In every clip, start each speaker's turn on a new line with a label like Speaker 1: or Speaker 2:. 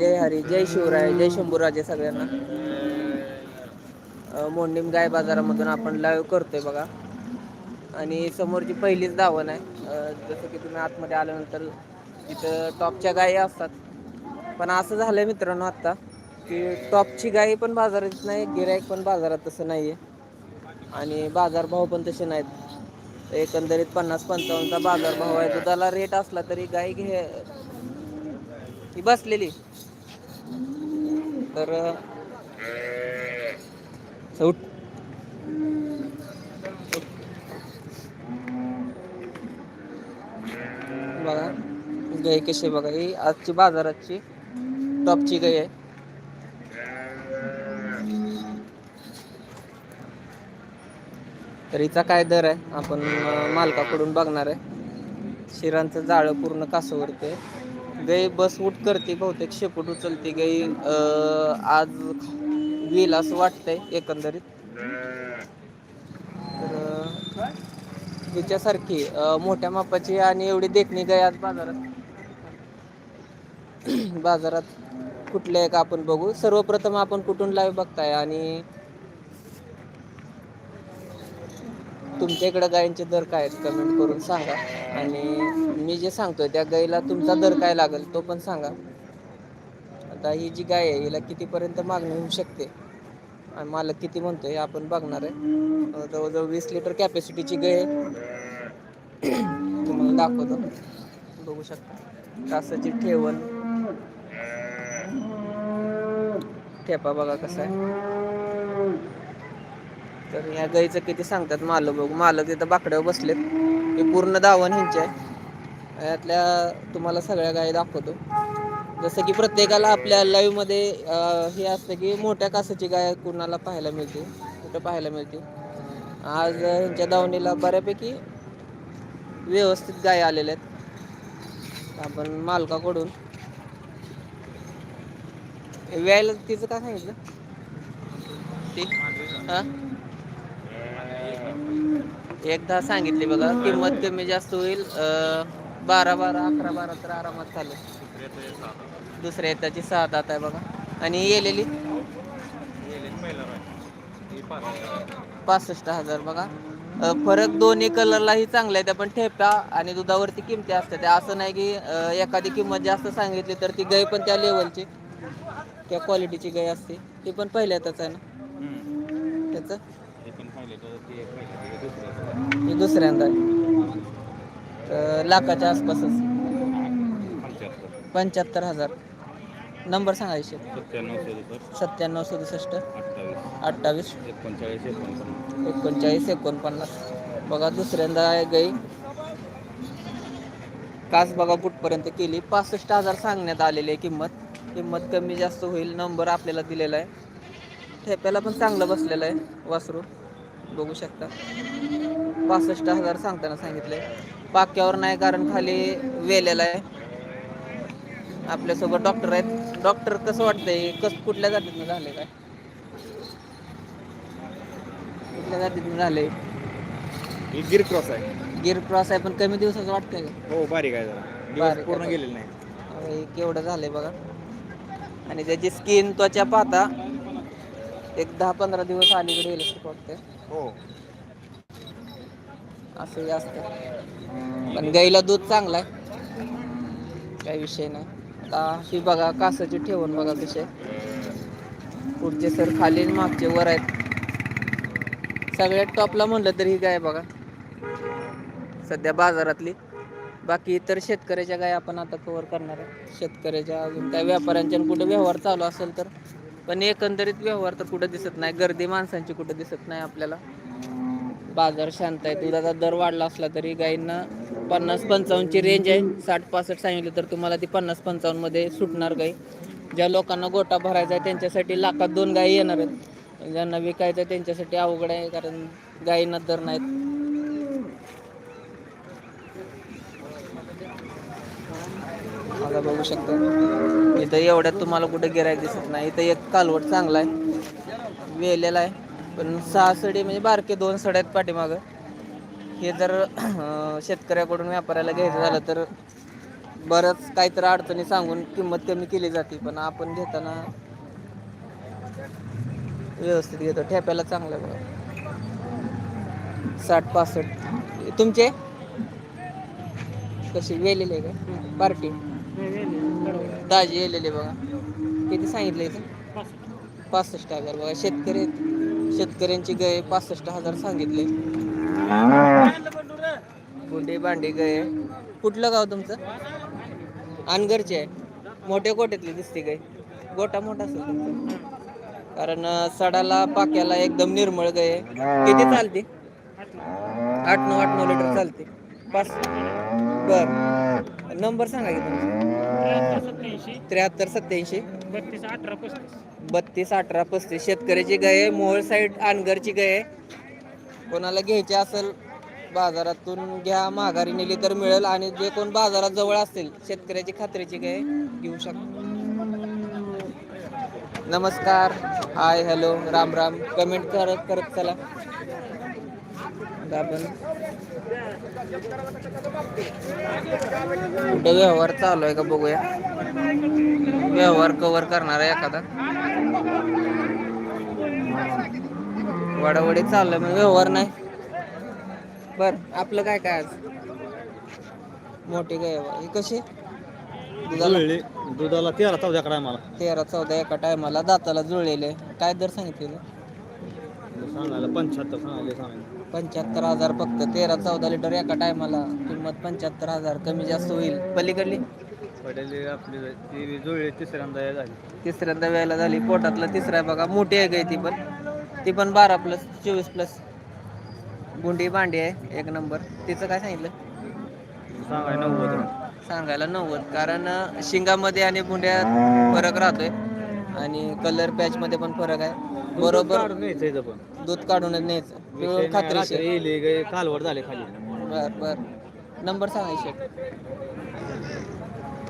Speaker 1: जय हरी जय शिवराय जय शंभूराजे सगळ्यांना. मोंडीम गाय बाजारामधून आपण लाईव्ह करतोय बघा. आणि समोरची पहिलीच धावण आहे. जसं की तुम्ही आतमध्ये आल्यानंतर तिथं टॉपच्या गायी असतात. पण असं झालंय मित्रांनो आता की टॉपची गायी पण बाजारात नाही गिरायक पण बाजारात तसं नाही आहे आणि बाजारभाव पण तसे नाहीत. एकंदरीत पन्नास पंचावन्नचा बाजारभाव आहे. दुधाला रेट असला तरी गाय घे ही बसलेली. तर उठ. बघा गाय कशी बघा ही आजची बाजाराची टॉपची गाय आहे. तर हिचा काय दर आहे आपण मालकाकडून बघणार आहे. शिरांचं जाळं पूर्ण कासवरते गाय बस उठ करते बहुतेक शेपूट उचलते. गाई आज येईल असं वाटतंय एकंदरीत. तर हिच्यासारखी मोठ्या मापाची आणि एवढी देखणी गाय आज बाजारात. बाजारात कुठल्या आहे का आपण बघू. सर्वप्रथम आपण कुठून लाईव्ह बघताय आणि तुमच्या इकडं गायींचे दर काय आहेत? कमेंट करून सांगा. आणि मी जे सांगतोय त्या गाईला तुमचा दर काय लागेल तो पण सांगा. आता ही जी गाय आहे हिला कितीपर्यंत मागणी होऊ शकते? आणि मालक किती म्हणतोय हे आपण बघणार आहे. जवळजवळ वीस लिटर कॅपॅसिटीची गाय आहे. तुम्हाला दाखवतो. बघू शकता. कासाची ठेवण. ठेपा बघा कसा आहे. तर ह्या गाईचं किती सांगतात मालक बघू. मालक तिथं बाकड्यावर बसलेत. हे पूर्ण दावण ह्यांचे आहे. यातल्या तुम्हाला सगळ्या गाई दाखवतो. जसं की प्रत्येकाला आपल्या लाईव्हमध्ये हे असतं की मोठ्या कासाची गाय कुणाला पाहायला मिळते कुठं पाहायला मिळते. आज ह्यांच्या दावणीला बऱ्यापैकी व्यवस्थित गाय आलेल्या आहेत. आपण मालकाकडून. व्यायला तिचं काय सांगितलं? ते? हां? एकदा सांगितले बघा किंमत कमी जास्त होईल अ बारा बारा अकरा बारा तर आरामात चालेल. दुसऱ्या त्याची सहा दात आहे बघा. आणि येलेली? पासष्ट हजार बघा. फरक दोन्ही कलरलाही चांगला आहे त्या पण ठेप्या आणि दुधावरती किमती असतात. त्या असं नाही की एखादी किंमत जास्त सांगितली तर ती गाय पण त्या लेवलची त्या क्वालिटीची गाय असते. ती पण पहिल्यातच आहे ना? त्याच? हे दुसऱ्यांदा लाखाच्या आसपासच. पंच्याहत्तर हजार. नंबर सांगायचे सत्त्याण्णव सदुसष्ट. अठ्ठावीस.
Speaker 2: एकोणचाळीस एकोणपन्नास
Speaker 1: एकोणचाळीस एकोणपन्नास. बघा दुसऱ्यांदा आहे गाई. कास बघा कुठपर्यंत केली. पासष्ट हजार सांगण्यात आलेली आहे किंमत. किंमत कमी जास्त होईल. नंबर आपल्याला दिलेला आहे. ठेप्याला पण चांगलं बसलेलं आहे. वासरू बघू शकता. पासष्ट हजार सांगताना सांगितलंय पाक्यावर नाही कारण खाली वेलेला आहे. आपल्यासोबत डॉक्टर आहेत. डॉक्टर कसं वाटतंय? कस कुठल्या जातीतनं झाले काय? कुठल्या जातीतनं झाले
Speaker 2: ही गिर क्रॉस आहे.
Speaker 1: गिर क्रॉस आहे पण कमी दिवसाचं वाटतंय का?
Speaker 2: हो बारीक आहे जरा. दिवस
Speaker 1: बारीक
Speaker 2: पूर्ण
Speaker 1: आहे.
Speaker 2: गेलेले नाही.
Speaker 1: केवढं झालंय बघा. आणि त्याची स्किन त्वचा पाहता एक दहा पंधरा दिवस अलीकडे येईल असं वाटतंय.
Speaker 2: हो.
Speaker 1: असंही जास्त. पण गाईला दूध चांगलं आहे. काही विषय नाही. आता ही बघा कासाची ठेवून बघा कसे पुढचे सर खाली मागचे वर आहेत. सगळ्यात टॉपला म्हणलं तर ही गाय बघा. सध्या बाजारातली. बाकी इतर शेतकऱ्याच्या गाय आपण आता कव्हर करणार आहे. शेतकऱ्याच्या अजून काय व्यापाऱ्यांच्या कुठं व्यवहार चालू असेल तर. पण एकंदरीत व्यवहार तर कुठं दिसत नाही. गर्दी माणसांची कुठं दिसत नाही आपल्याला. बाजार शांत आहे. दुधाचा दर वाढला असला तरी गाईंना पन्नास पंचावन्नची रेंज आहे. साठ पासष्ट सांगितलं तर तुम्हाला ती पन्नास पंचावन्नमध्ये सुटणार गाई. ज्या लोकांना गोटा भरायचा आहे त्यांच्यासाठी लाखात दोन गायी येणार आहेत. ज्यांना विकायचं आहे त्यांच्यासाठी अवघड आहे कारण गायींना दर नाहीत. आता बघू शकता. इथं एवढ्यात तुम्हाला कुठं गिरायक दिसत नाही. इथं एक कालवट चांगला आहे. वेलेला आहे. पण सहा सडी म्हणजे बारके दोन सड्या आहेत पाठीमागं. हे जर शेतकऱ्याकडून व्यापाऱ्याला घ्यायचं झालं तर बरंच काहीतरी अडचणी सांगून किंमत कमी केली जाते पण आपण घेताना व्यवस्थित घेतो. ठेप्याला चांगलं बघा. साठ पासष्ट. तुमचे? कशी वेलेली आहे का? पार्टी? ताजी येलेली बघा. किती सांगितलं इथं? पासष्ट हजार बघा. शेतकरी शेतकऱ्यांची गाय पासष्ट हजार सांगितले. गुंडे भांडे गाय. कुठलं गाव तुमचं? अनगरचे आहे. मोठ्या गोट्यातली दिसते गाय. गोटा मोठा असेल तुमचा. कारण सडाला पाक्याला एकदम निर्मळ गाय किती चालते? आठ नऊ आठ नऊ लिटर चालते. पाच. बर. नंबर सांगा की तुमचा. त्र्याहत्तर सत्याऐंशी
Speaker 3: बत्तीस अठरा पस्तीस.
Speaker 1: बत्तीस अठरा पस्तीस. शेतकऱ्याची गाय आहे मोहोळ साईड अनगरची गाय आहे. कोणाला घ्यायची असेल बाजारातून घ्या माघारी नेली तर मिळेल. आणि जे कोण बाजारात जवळ असतील शेतकऱ्याची खात्रीची गाय घेऊ शकतो. नमस्कार. Hi hello. Ram Ram. Comment करत करत चला. आपण. कुठं व्यवहार चालू आहे का बघूया. व्यवहार कव्हर करणार आहे एखादा. वडावडी चाललंय पण व्यवहार नाही. बर आपलं काय काय आज? मोठी गाय बा. ही कशी? दुधाला?
Speaker 2: तेरा चौदा कडा मला
Speaker 1: तेरा चौदा एका टायमाला दाताला जुळलेले काय दर सांगितलेलं?
Speaker 2: सांगायला पंच्याहत्तर सांगायला सांगायला.
Speaker 1: पंच्याहत्तर हजार फक्त तेरा चौदा लिटर एका टायमाला किंमत पंच्याहत्तर हजार कमी जास्त होईल. पलीकडली?
Speaker 2: पडेल आपली ती जुळले तिसऱ्यांदा हे झाली.
Speaker 1: तिसऱ्यांदा वेळेला झाली. पोटातलं तिसरा आहे बघा मोठी आहे गाय ती पण. ती पण बारा प्लस चोवीस प्लस गुंडी भांडी आहे एक नंबर. तिचं काय सांगितलं?
Speaker 2: सांगाय नव्वद
Speaker 1: सांगायला नव्वद. कारण अं, शिंगामध्ये आणि बुंड्यात फरक राहतोय. आणि कलर पॅच मध्ये पण फरक आहे. बरोबर
Speaker 2: काढून न्यायचं इथं पण.
Speaker 1: दूध काढूनच न्यायचं. पिवळं खात्रीशीर.
Speaker 2: कालवड झाले खाली.
Speaker 1: बर बर. नंबर सांगायचे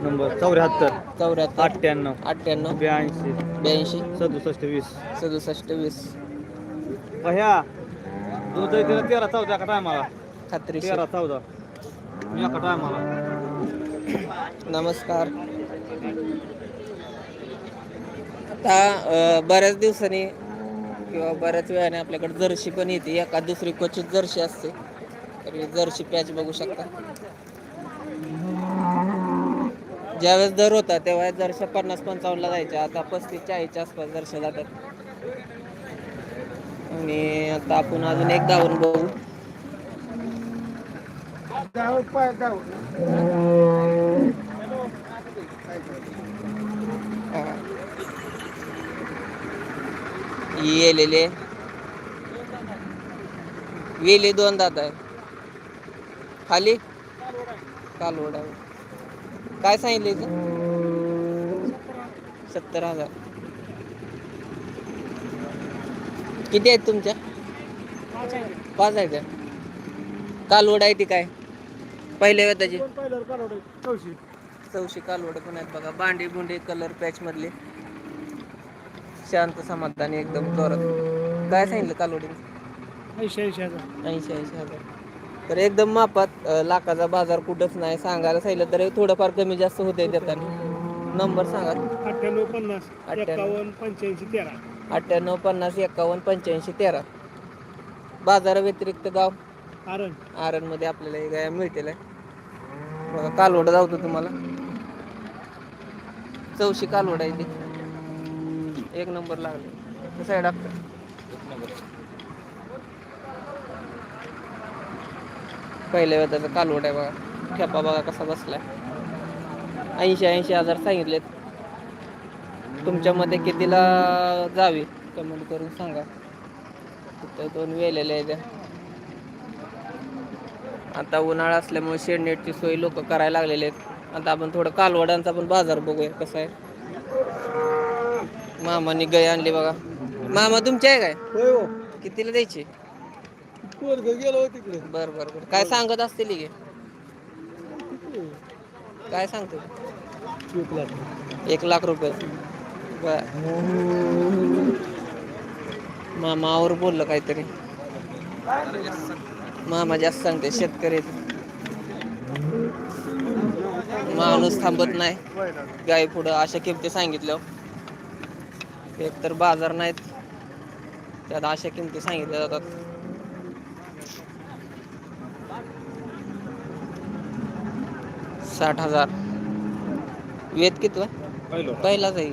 Speaker 2: नंबर चौऱ्याहत्तर
Speaker 1: चौऱ्याहत्तर.
Speaker 2: अठ्ठ्याण्णव
Speaker 1: अठ्ठ्याण्णव.
Speaker 2: ब्याऐंशी
Speaker 1: ब्याऐंशी.
Speaker 2: सदुसष्ट वीस.
Speaker 1: सदुसष्ट वीस.
Speaker 2: ह्या दूध तिला तेरा चौदा का टायमाला
Speaker 1: खात्रीशीर.
Speaker 2: तेरा चौदा. मी एका टायमाला
Speaker 1: नमस्कार. आता अं, बऱ्याच दिवसांनी किंवा बऱ्याच वेळाने आपल्याकडे जर्शी पण येते. एका दुसरी क्वचित जर्शी असते. तर जर्शी पॅच बघू शकता. ज्यावेळेस दर होता तेव्हा जरशा पन्नास पंचावन्नला जायच्या. आता पस्तीस चाळीसच्या आसपास जरशा जातात. आणि आता आपण अजून एक धावून बघू. हा. येलेले. वेले दोन दात आहे. खाली? कालवड. आहे काय सांगितले सत्तर हजार. किती आहेत तुमच्या? पाच आहेत का? कालवड आहे ती काय? पहिल्या वेताची चौशी. कालवड पण आहेत बघा. बांडी बुंडी कलर पॅच मधले. शांत समाधानी एकदम जोरात. काय सांगितलं कालवडीने
Speaker 3: ऐंशी ऐंशी हजार.
Speaker 1: ऐंशी ऐंशी हजार. तर एकदम मापात अं, लाखाचा बाजार कुठंच नाही. सांगायला सांगितलं तर थोडंफार कमी जास्त होते देताना नंबर सांगा.
Speaker 3: अठ्ठ्याण्णव पन्नास
Speaker 1: अठ्ठ्याण्णव.
Speaker 3: एकावन्न पंच्याऐंशी तेरा.
Speaker 1: अठ्ठ्याण्णव पन्नास एकावन्न पंच्याऐंशी तेरा. बाजाराव्यतिरिक्त गाव?
Speaker 3: आरण.
Speaker 1: आरणमध्ये आपल्याला हे गाया मिळतील बघा कालवड जावतो तुम्हाला. चौशी कालवड आहे ती. एक नंबर लागले. कसं आहे डॉक्टर पहिल्या वेळाचा कालवड आहे बघा. खेपा बघा कसा बसलाय. ऐंशी ऐंशी हजार सांगितलेत. तुमच्यामध्ये कितीला जावी? कमेंट करून सांगा. तिथं दोन वेलेले आहेत. आता उन्हाळा असल्यामुळे शेडनेटची सोय लोक करायला लागलेले आहेत. आता आपण थोडं कालवडांचा पण बाजार बघूया कसा आहे. मामाने गाय आणली बघा. मामा तुमची आहे काय? कितीला द्यायची?
Speaker 3: गेलो तिकडे.
Speaker 1: बर बर बर. काय सांगत असतील की? काय सांगतो? एक लाख. रुपये. बर. मामावर बोललं काहीतरी. मामा जास्त सांगते शेतकरी. माणूस थांबत नाही. गाई पुढं अशा किमती सांगितल्या एक तर बाजार नाहीत. त्यात अशा किमती सांगितल्या जातात. साठ हजार. वेद किती
Speaker 2: पहिलो.
Speaker 1: पहिलाच आहे.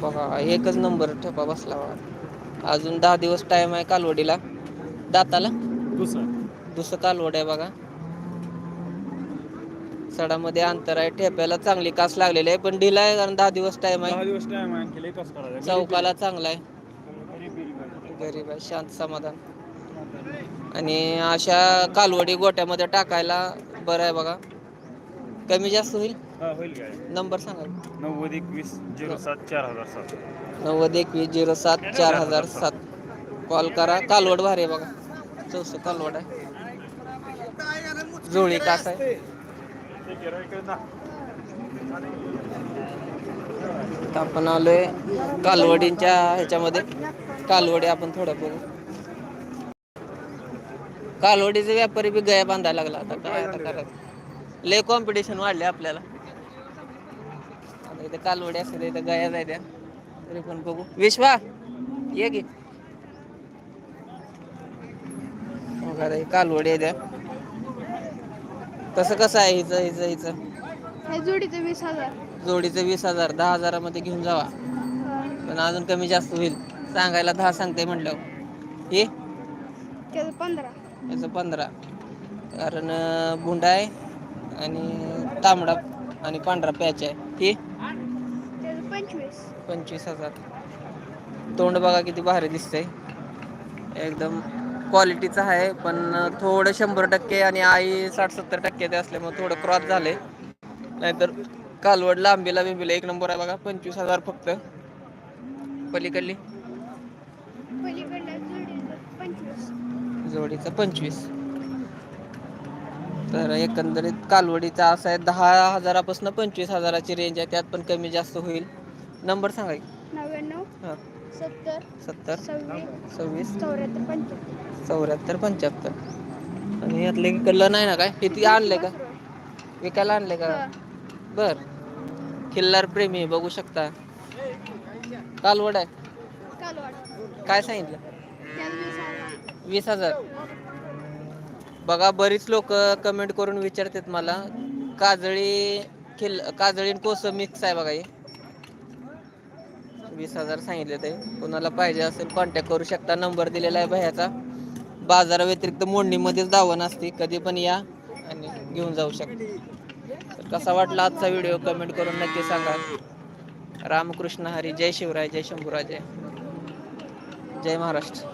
Speaker 1: बघा एकच नंबर ठेपा बसला अजून दहा दिवस टाइम आहे कालवडीला. दाताला?
Speaker 2: दुसरा.
Speaker 1: दुसरं कालवड आहे बघा. सडामध्ये अंतर आहे. ठेप्याला चांगली कास लागलेली आहे पण ढिला आहे कारण दहा दिवस टाइम
Speaker 2: दहा
Speaker 1: आहे
Speaker 2: दिवस टाइम आहे आणखी लई कस करायचं
Speaker 1: चौकाला चांगला आहे. गरीब आहे शांत समाधान. आणि अशा कालवडी गोट्यामध्ये टाकायला बरं आहे बघा. कमी जास्त होईल?
Speaker 2: होईल काय
Speaker 1: नंबर सांगा.
Speaker 2: नव्वद एकवीस झिरो सात चार हजार सात.
Speaker 1: नव्वद एकवीस झिरो सात चार हजार सात. कॉल करा. कालवड भारी आहे बघा. चौस कालवड आहे. जोळी कास आहे. आपण आलोय कालवडींच्या ह्याच्यामध्ये. कालवडी आपण थोडं बघू. कालवडीचे व्यापारी बी गया बांधायला लागला. आता काय आता करायचं? लय कॉम्पिटिशन वाढले आपल्याला. आता इथे कालवडी असेल इथे गया जायच्या तरी पण बघू. विश्वा ये की. कालवडी आहे कसं कसं आहे हिचं हिचं हिचं?
Speaker 4: हे जोडीचं वीस हजार.
Speaker 1: जोडीचं वीस हजार दहा हजारामध्ये घेऊन जावा. पण अजून कमी जास्त होईल. सांगायला दहा सांगते म्हटलं. हे?
Speaker 4: त्याचं पंधरा.
Speaker 1: याचं पंधरा. कारण अं, भुंडा आहे आणि तांबडा आणि पांढरा पॅच आहे. हे?
Speaker 4: त्याचं पंचवीस.
Speaker 1: पंचवीस हजार. तोंड बघा किती भारी दिसतंय. एकदम क्वालिटीचं आहे पण थोडं शंभर टक्के आणि आई साठ सत्तर टक्के ते असल्यामुळे थोडं क्रॉस झाले नाहीतर कालवड लांबीला बिंबीला एक नंबर आहे बघा पंचवीस हजार फक्त. पलीकडली?
Speaker 4: जोडीचं पंचवीस.
Speaker 1: तर एकंदरीत कालवडीचा असा आहे दहा हजारापासून पंचवीस हजाराची रेंज आहे त्यात पण कमी जास्त होईल. नंबर सांगा.
Speaker 4: नव्याण्णव.
Speaker 1: हां.
Speaker 4: सत्तर
Speaker 1: सत्तर
Speaker 4: सव्वीस
Speaker 1: सव्वीस
Speaker 4: चौऱ्याहत्तर पंच्याहत्तर.
Speaker 1: चौऱ्याहत्तर पंच्याहत्तर. आणि यातले इकडलं नाही ना काय? किती आणले का? विकायला आणले का? बर. खिल्लार प्रेमी बघू शकता. कालवड आहे. काय सांगितलं?
Speaker 4: त्याचं वीस हजार.
Speaker 1: वीस हजार. बघा बरीच लोक कमेंट करून विचारतात मला. काजळी खिल काजळी आणि कोस मिक्स आहे बघा हे. वीस हजार सांगितले ते. कोणाला पाहिजे असेल कॉन्टॅक्ट करू शकता. नंबर दिलेला आहे भैयाचा बाजाराव्यतिरिक्त मोडणीमध्येच दावण असते. कधी पण या आणि घेऊन जाऊ शकता. तर कसा वाटला आजचा व्हिडिओ कमेंट करून नक्की सांगा. रामकृष्ण हरी. जय शिवराय. जय शंभूराजे. जय महाराष्ट्र.